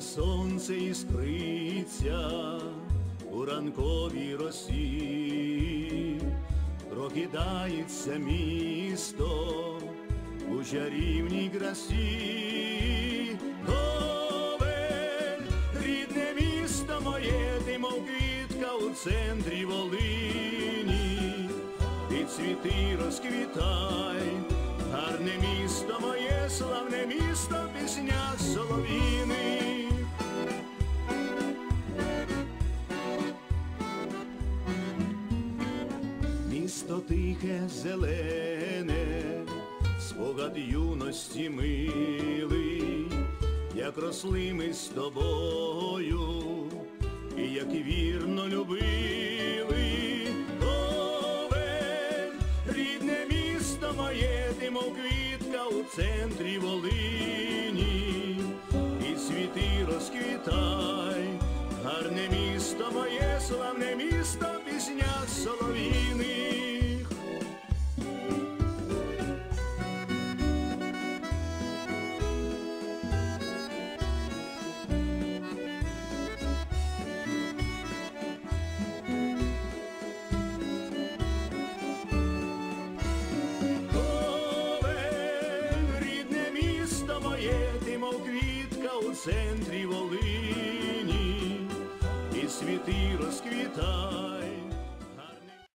Сонце іскриться у ранковій росі, прокидається місто у чарівній красі. Говель, рідне місто моє, ти мов квітка у центрі Волині, Відцвіти, розквітай, гарне місто моє, славне місто, пісня солов'їни. Місто тихе, зелене, спогад юності милий, як росли ми з тобою, і як вірно любили. Говель, рідне місто моє, ти квітка у центрі Волині, і світи розквітай, гарне місто моє, славне місто, пісня центрі Волині, і світи розквітай,